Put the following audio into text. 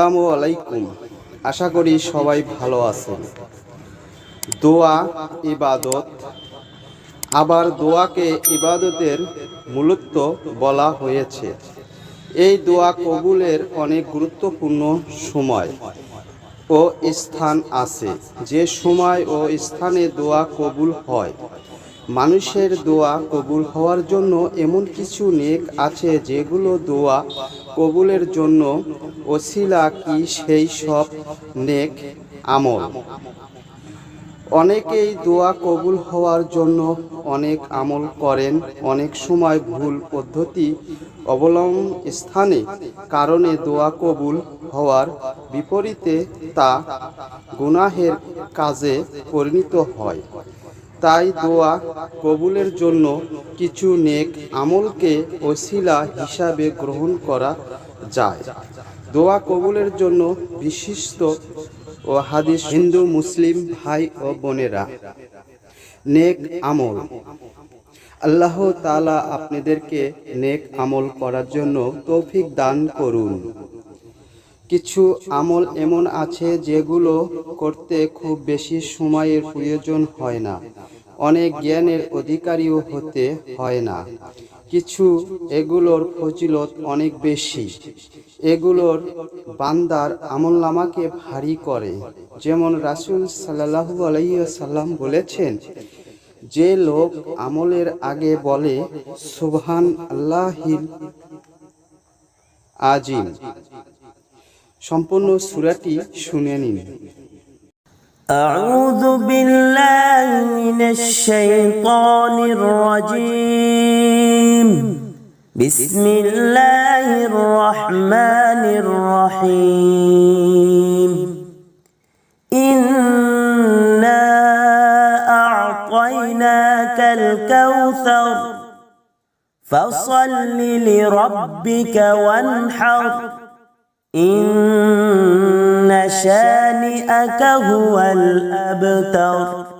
আলাইকুম। আশা করি সবাই ভালো আছেন। দোয়া, ইবাদত। আবার দোয়াকে ইবাদতের মূলত বলা হয়েছে। এই দোয়া কবুলের অনেক গুরুত্বপূর্ণ সময় ও স্থান আছে। যে সময় ও স্থানে দোয়া কবুল হয়। মানুষের দোয়া কবুল হওয়ার জন্য এমন কিছু নেক আছে যেগুলো দোয়া কবুলের জন্য ওসিলা কি সেই সব নেক আমল? অনেকেই দোয়া কবুল হওয়ার জন্য অনেক আমল করেন, অনেক সময় ভুল পদ্ধতি অবলম্বন স্থানে কারণে দোয়া কবুল হওয়ার বিপরীতে তা গুনাহের কাজে পরিণত হয়। তাই দোয়া কবুলের জন্য কিছু নেক আমলকে ওসিলা হিসাবে গ্রহণ করা যায়। দোয়া কবুলের জন্য বিশিষ্ট ও হাদিস হিন্দু, মুসলিম ভাই ও বোনেরা, নেক আমল। আল্লাহ তালা আপনাদেরকে নেক আমল করার জন্য তৌফিক দান করুন। কিছু আমল এমন আছে যেগুলো করতে খুব বেশি সময়ের প্রয়োজন হয় না। অনেক জ্ঞানের অধিকারীও হতে হয় না। কিছু এগুলোর ফজিলত অনেক বেশি। এগুলোর বান্দার আমলনামাকে ভারী করে। যেমন রাসূল সাল্লাল্লাহু আলাইহি সাল্লাম বলেছেন, যে লোক আমলের আগে বলে সুবহান আল্লাহিল আজিম সম্পূর্ণ সুরাটি শুনে নিন أعوذ بالله من الشيطان الرجيم بسم الله الرحمن الرحيم إنا أعطيناك الكوثر فصل لربك وانحر إن شانئك هو الأبتر.